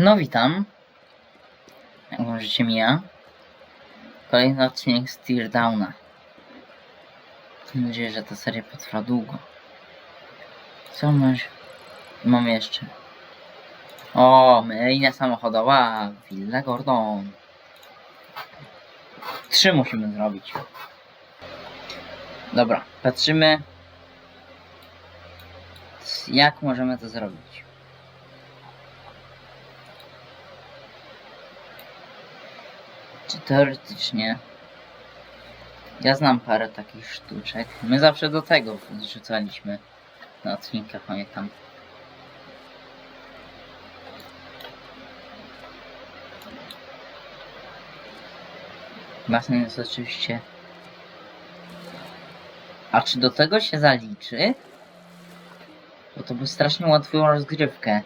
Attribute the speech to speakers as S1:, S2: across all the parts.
S1: No witam. Jak możecie mija. Kolejny odcinek z Teardowna. Mam nadzieję, że ta seria potrwa długo. Co masz? Mam jeszcze. O, myjnia samochodowa. Villa Gordon. Trzy musimy zrobić. Dobra, patrzymy. Jak możemy to zrobić? Teoretycznie ja znam parę takich sztuczek. My zawsze do tego zrzucaliśmy na odcinkach, pamiętam. Basen jest oczywiście... A czy do tego się zaliczy? Bo to by strasznie ułatwiło rozgrywkę.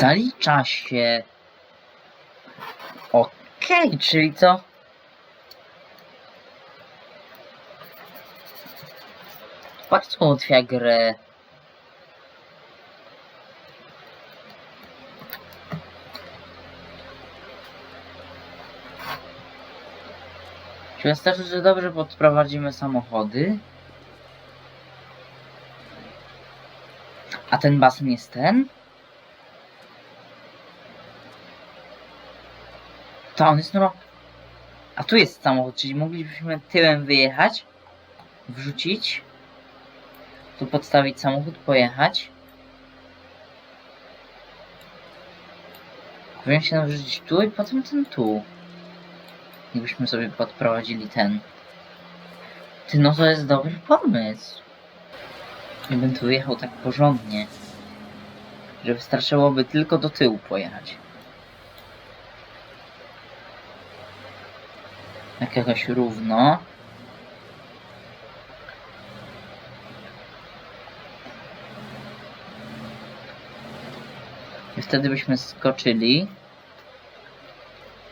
S1: Zalicza się. Okej, czyli co? Patrz co ułatwia grę. Czy wystarczy, że dobrze podprowadzimy samochody? A ten basen jest ten? To on jest. A tu jest samochód, czyli moglibyśmy tyłem wyjechać, wrzucić, tu podstawić samochód, pojechać. Powinien się wrzucić tu i potem ten tu. Jakbyśmy sobie podprowadzili ten. Ty, no to jest dobry pomysł. Gdybym tu jechał tak porządnie, że wystarczyłoby tylko do tyłu pojechać. Jakiegoś równo. I wtedy byśmy skoczyli.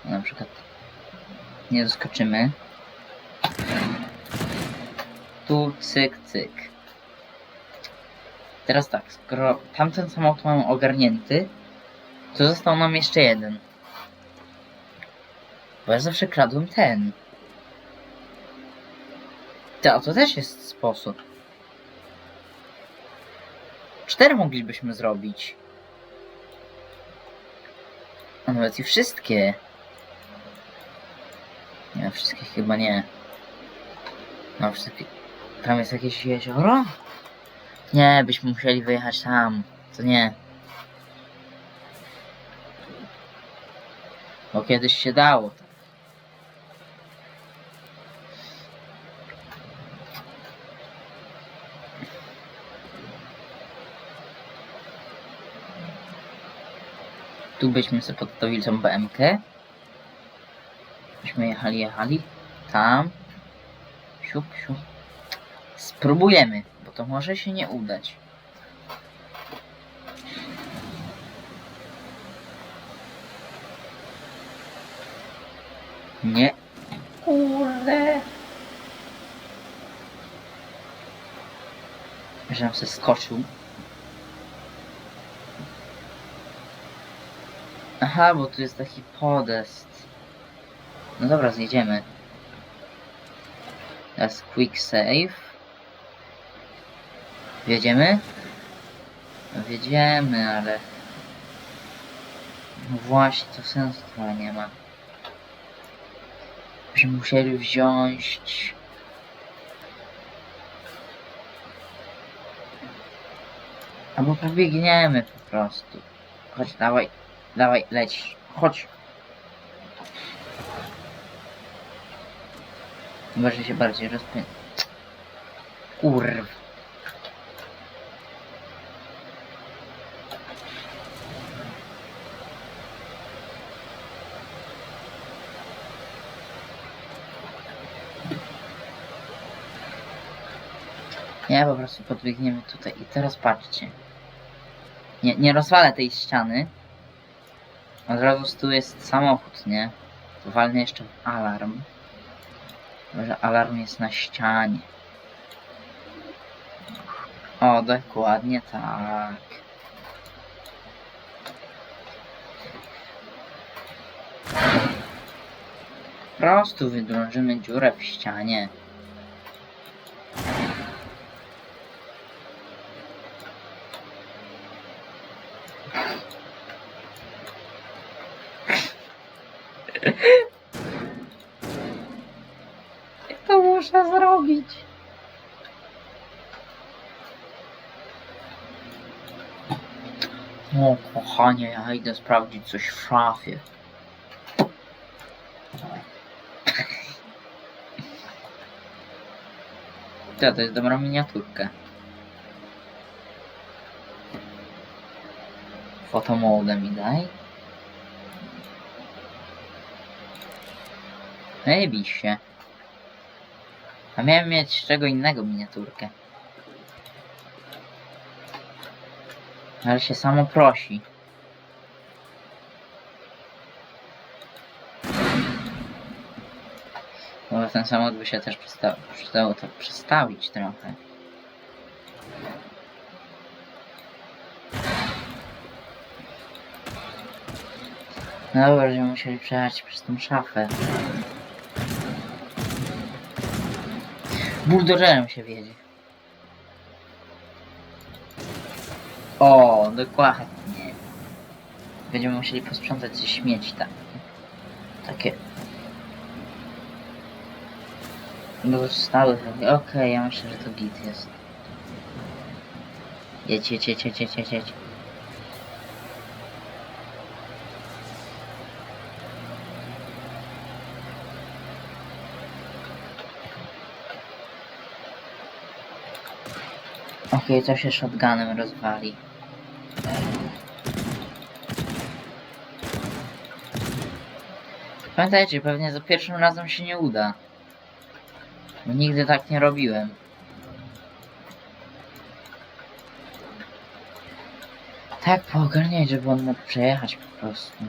S1: Na przykład nie doskoczymy. Tu cyk, cyk. Teraz tak, skoro tamten samochód mamy ogarnięty, to został nam jeszcze jeden. Bo ja zawsze kradłem ten. A to też jest sposób. Cztery moglibyśmy zrobić. A nawet i wszystkie. Nie, wszystkie chyba nie. No, wszystkie. Tam jest jakieś jezioro? Nie, byśmy musieli wyjechać tam. To nie. Bo kiedyś się dało. Tu byśmy sobie podstawili tą BMK. Byśmy jechali, jechali. Tam. Siup, siup. Spróbujemy, bo to może się nie udać. Nie. Kurde. Żebym się skoczył. Aha, bo tu jest taki podest. No dobra, zjedziemy. Teraz quick save. Wjedziemy? No wjedziemy, ale... No właśnie, to sensu trochę nie ma. Byśmy musieli wziąć... Albo pobiegniemy po prostu. Chodź, dawaj. Dawaj, leć. Chodź. Może się bardziej rozpędzi. Kurw. Nie, po prostu podbiegniemy tutaj i teraz patrzcie. Nie, nie rozwalę tej ściany. Od razu tu jest samochód, nie? To walnę jeszcze w alarm. Może alarm jest na ścianie. O, dokładnie tak. Po prostu wydrążymy dziurę w ścianie. To muszę zrobić. O, kochanie, ja idę sprawdzić coś w szafie. To, to jest dobra miniaturka. Fotomode mi daj. Ej, biś się. A miałem mieć czego innego miniaturkę. Ale się samo prosi. Bo ten samochód by się też przysta- przydało to przestawić trochę. No dobra, będziemy musieli przejechać przez tą szafę. Buldożerem się wiedzie. O, dokładnie. Będziemy musieli posprzątać ze śmieci tak. Takie. No zostały. Okej, ja myślę, że to git jest. Jedź, jedź, jedź, jedź, jedź, jedź, Okej, to się shotgunem rozwali. Pamiętajcie, pewnie za pierwszym razem się nie uda. Bo nigdy tak nie robiłem. Tak poogarniać, żeby on mógł przejechać po prostu.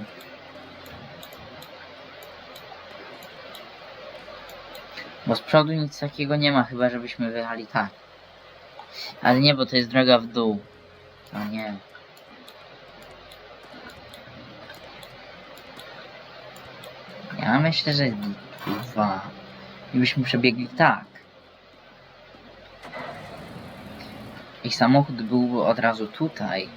S1: Bo z przodu nic takiego nie ma, chyba żebyśmy wyjechali tak. Ale nie, bo to jest droga w dół. To nie. Ja myślę, że dwa. I byśmy przebiegli tak. I samochód byłby od razu tutaj.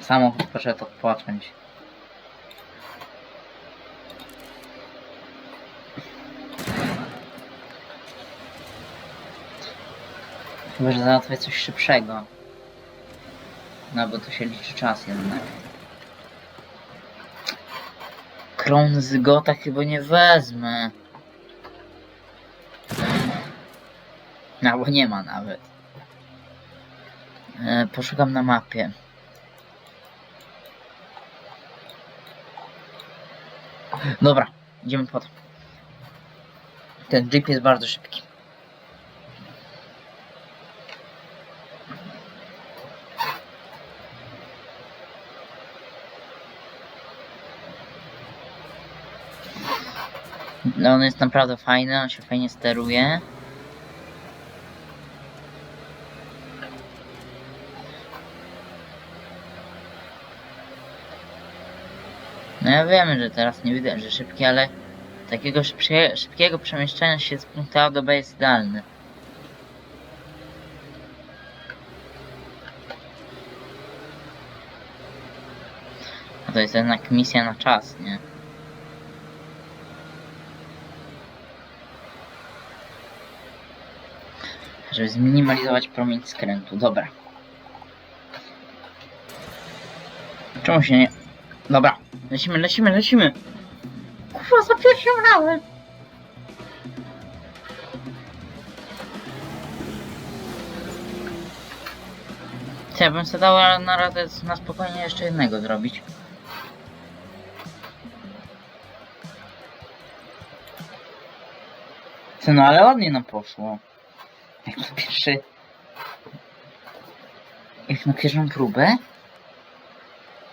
S1: Samochód poszedł odpocząć. Chyba, że załatwię coś szybszego. No bo to się liczy czas jednak. Kron zygota chyba nie wezmę. No bo nie ma nawet. E, poszukam na mapie. Dobra, idziemy po to. Ten jeep jest bardzo szybki. No on jest naprawdę fajny, on się fajnie steruje. No ja wiem, że teraz nie widać, że szybki, ale takiego szybkie, szybkiego przemieszczania się z punktu A do B jest idealny. A to jest jednak misja na czas, nie? Żeby zminimalizować promień skrętu. Dobra. Czemu się nie... Dobra. Lecimy, lecimy, lecimy. Kurwa, za pierwszym razem. Co, ja bym sobie dała na radę na spokojnie jeszcze jednego zrobić. Co, no ale ładnie nam poszło. Jak to pierwszy... Jak na pierwszą próbę?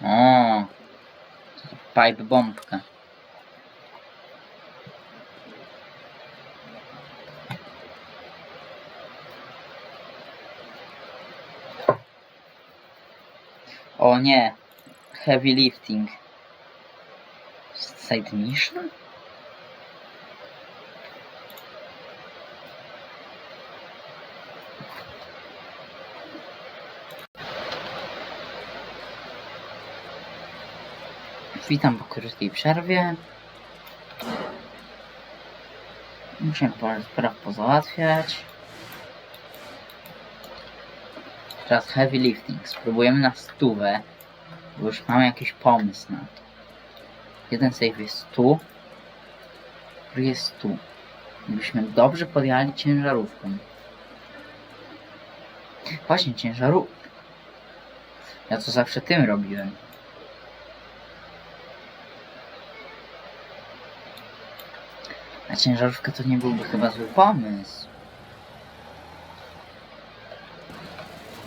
S1: O, pipe bombka. O nie, heavy lifting. Side mission? Witam po krótkiej przerwie. Muszę parę spraw pozałatwiać. Teraz heavy lifting. Spróbujemy na stówę, bo już mam jakiś pomysł na to. Jeden save jest tu, drugi jest tu. Gdybyśmy dobrze podjechali ciężarówką. Właśnie ciężarówkę. Ja to zawsze tym robiłem. A ciężarówka to nie byłby chyba zły pomysł.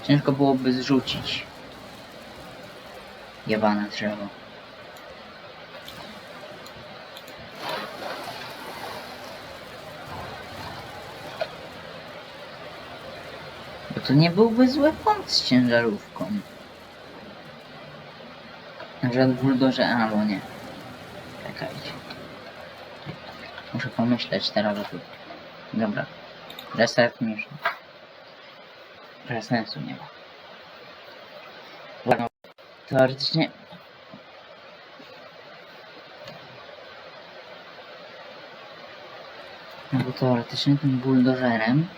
S1: Ciężko byłoby zrzucić. Jebane drzewo. Bo to nie byłby zły pomysł z ciężarówką. Że buldoże albo nie. Czekajcie. Muszę pomyśleć teraz o tym. Dobra. Restart mission. Trochę sensu nie ma. Ładno. Teoretycznie... No bo teoretycznie tym buldożerem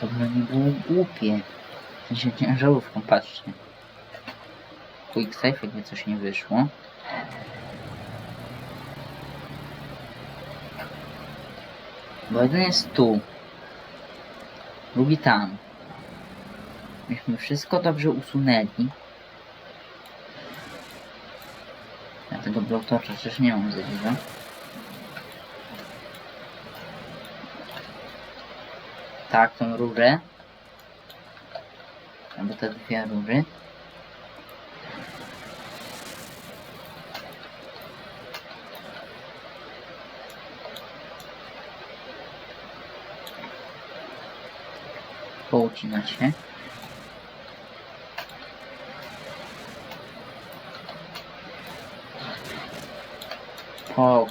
S1: to by nie było głupie. W sensie ciężarówką, patrzcie. Quick save, jakby coś nie wyszło. Bo jeden jest tu. Drugi tam. Myśmy wszystko dobrze usunęli. Ja tego blowtorcza przecież nie mam za dużo. Tak, tą rurę. Albo te dwie rury. Poucina się. Po...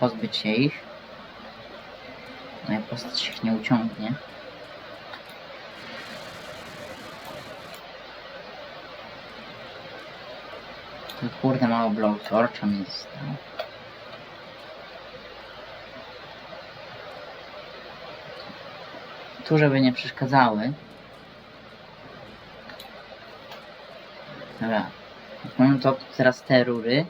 S1: Pozbyć się ich. Moja postać ich nie uciągnie. To kurde mało blowtorcza mi zostało. Tu, żeby nie przeszkadzały. Dobra. Mamy to teraz te rury.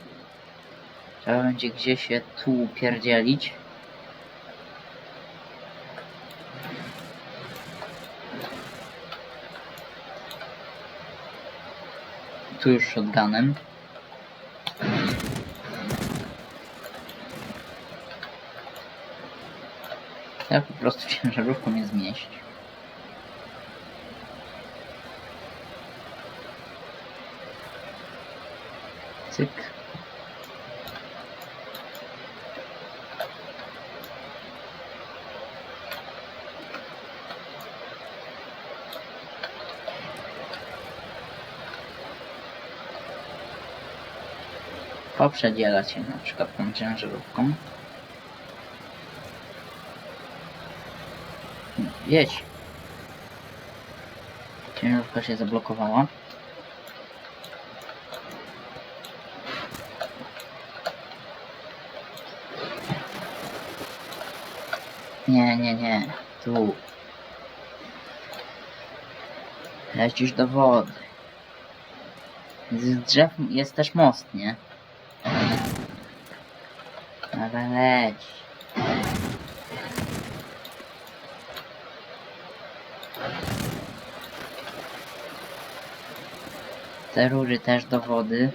S1: Trzeba będzie gdzieś je tu pierdzielić. Tu już shotgunem. Ja po prostu ciężarówką nie zmieść. Cyk. Poprzedzielać się na przykład tą ciężarówką. Jedź. Ciężarówka się zablokowała. Nie, nie, nie. Tu. Lecisz do wody. Z drzew jest też most, nie? Ale leć. Te rury też do wody.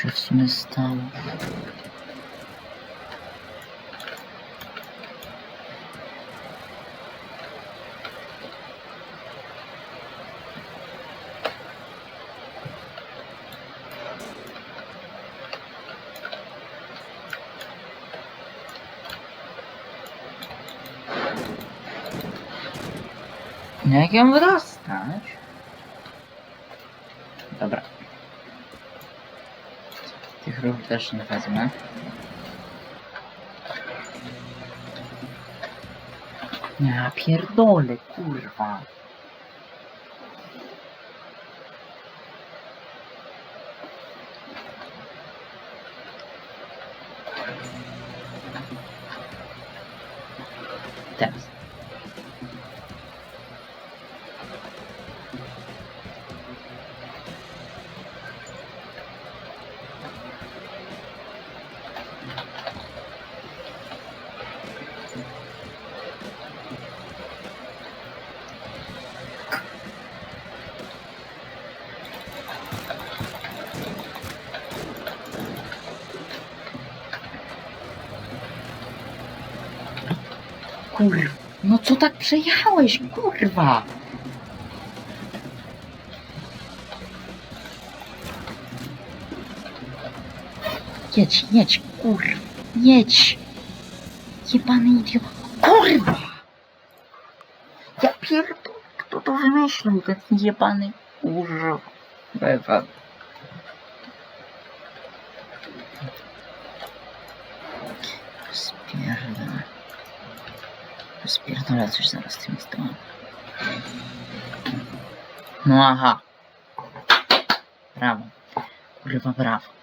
S1: Się stało? No Jak ją wydostać? Ruch też nie wezmę. Ja pierdolę, kurwa. Kurwa. No co tak przejechałeś, kurwa? Jedź, jedź, kurwa. Jedź. Jebany idiot. Kurwa! Ja pierdolę, kto to wymyślił, ten jebany kurwa. Ewa. Spierdolę coś zaraz tym stołem. No aha. Brawo. Kurwa, brawo.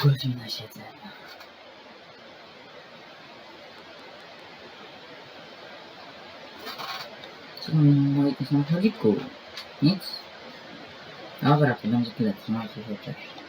S1: Pół godziny siedzenia. Co tam moi samochodziku? Nic? Dobra, to będzie tyle. Trzymajcie się, cześć.